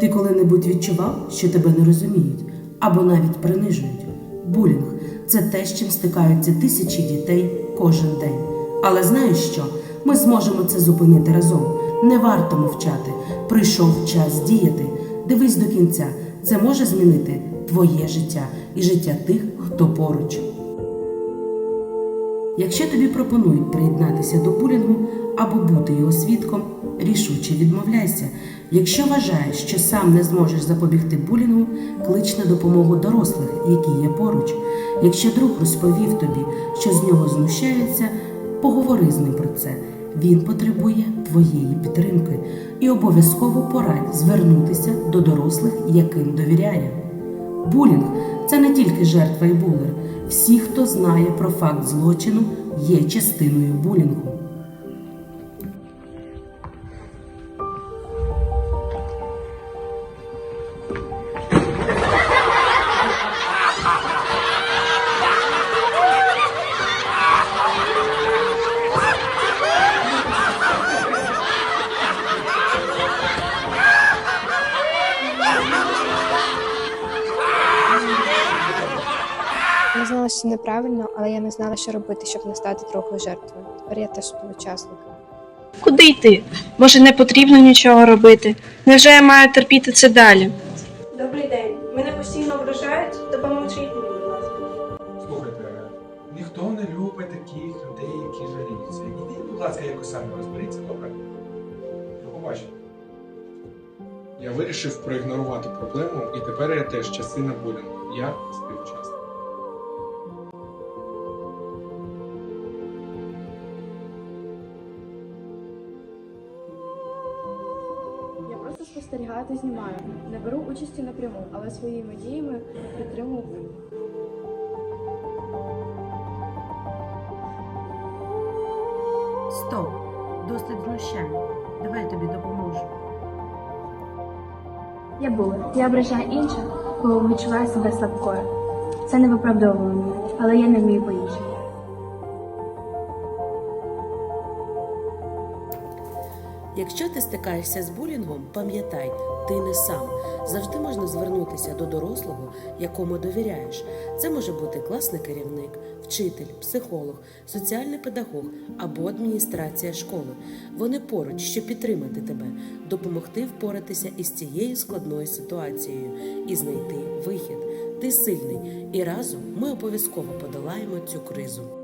Ти коли-небудь відчував, що тебе не розуміють або навіть принижують? Булінг це те, з чим стикаються тисячі дітей кожен день. Але знаєш що? Ми зможемо це зупинити разом. Не варто мовчати. Прийшов час діяти. Дивись до кінця. Це може змінити твоє життя і життя тих, хто поруч. Якщо тобі пропонують приєднатися до булінгу або бути його свідком, рішуче відмовляйся. Якщо вважаєш, що сам не зможеш запобігти булінгу, клич на допомогу дорослих, які є поруч. Якщо друг розповів тобі, що з нього знущаються, поговори з ним про це. Він потребує твоєї підтримки і обов'язково порадь звернутися до дорослих, яким довіряє. Булінг це не тільки жертва і булер. Всі, хто знає про факт злочину, є частиною булінгу. Я знала, що неправильно, але я не знала, що робити, щоб не стати другою жертвою. Тепер я теж співучасник. Куди йти? Може, не потрібно нічого робити? Невже я маю терпіти це далі? Добрий день. Мене постійно ображають. Допоможіть мені, будь ласка. Слухайте, ніхто не любить таких людей, які жаліються. Ідіть, будь ласка, якось самі розберіться, добре? До побачення. Я вирішив проігнорувати проблему, і тепер я теж частина булінгу. Я співучасник. Спостерігаю та знімаю. Не беру участі напряму, але своїми діями підтримую. Стоп! Досить знущань. Давай я тобі допоможу. Я булер. Я ображаю інших, бо відчуваю себе слабкою. Це не виправдовує мене, але я не вмію по-іншому. Якщо ти стикаєшся з булінгом, пам'ятай, ти не сам. Завжди можна звернутися до дорослого, якому довіряєш. Це може бути класний керівник, вчитель, психолог, соціальний педагог або адміністрація школи. Вони поруч, щоб підтримати тебе, допомогти впоратися із цією складною ситуацією і знайти вихід. Ти сильний, і разом ми обов'язково подолаємо цю кризу.